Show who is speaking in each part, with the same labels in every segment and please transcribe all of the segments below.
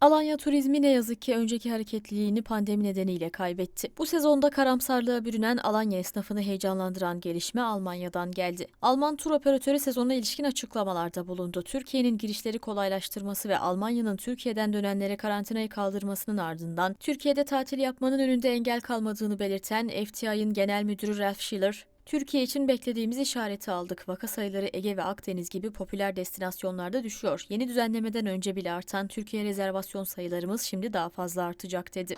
Speaker 1: Alanya turizmi ne yazık ki önceki hareketliliğini pandemi nedeniyle kaybetti. Bu sezonda karamsarlığa bürünen Alanya esnafını heyecanlandıran gelişme Almanya'dan geldi. Alman tur operatörü sezona ilişkin açıklamalarda bulundu. Türkiye'nin girişleri kolaylaştırması ve Almanya'nın Türkiye'den dönenlere karantinayı kaldırmasının ardından Türkiye'de tatil yapmanın önünde engel kalmadığını belirten FTI'nin genel müdürü Ralf Schiller, Türkiye için beklediğimiz işareti aldık. Vaka sayıları Ege ve Akdeniz gibi popüler destinasyonlarda düşüyor. Yeni düzenlemeden önce bile artan Türkiye rezervasyon sayılarımız şimdi daha fazla artacak dedi.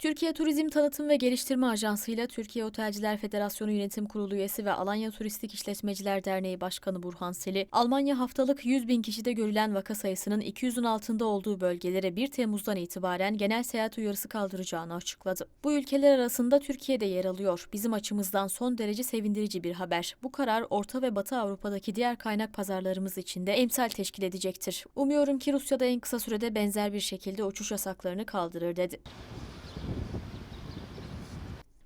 Speaker 1: Türkiye Turizm Tanıtım ve Geliştirme Ajansı ile Türkiye Otelciler Federasyonu Yönetim Kurulu üyesi ve Alanya Turistik İşletmeciler Derneği Başkanı Burhan Seli, Almanya haftalık 100 bin kişide görülen vaka sayısının 200'ün altında olduğu bölgelere 1 Temmuz'dan itibaren genel seyahat uyarısı kaldıracağını açıkladı. Bu ülkeler arasında Türkiye de yer alıyor. Bizim açımızdan son derece sevindirici bir haber. Bu karar Orta ve Batı Avrupa'daki diğer kaynak pazarlarımız için de emsal teşkil edecektir. Umuyorum ki Rusya'da en kısa sürede benzer bir şekilde uçuş yasaklarını kaldırır dedi.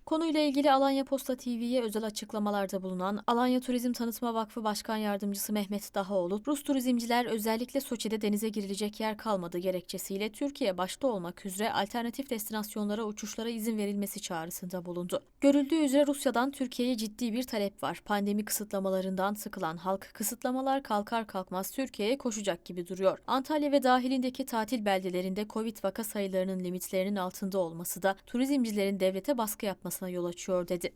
Speaker 1: Konuyla ilgili Alanya Posta TV'ye özel açıklamalarda bulunan Alanya Turizm Tanıtma Vakfı Başkan Yardımcısı Mehmet Dahaoğlu, Rus turizmciler özellikle Soçi'de denize girilecek yer kalmadı gerekçesiyle Türkiye başta olmak üzere alternatif destinasyonlara uçuşlara izin verilmesi çağrısında bulundu. Görüldüğü üzere Rusya'dan Türkiye'ye ciddi bir talep var. Pandemi kısıtlamalarından sıkılan halk kısıtlamalar kalkar kalkmaz Türkiye'ye koşacak gibi duruyor. Antalya ve dahilindeki tatil beldelerinde Covid vaka sayılarının limitlerinin altında olması da turizmcilerin devlete baskı yapmasına yol açıyor dedi.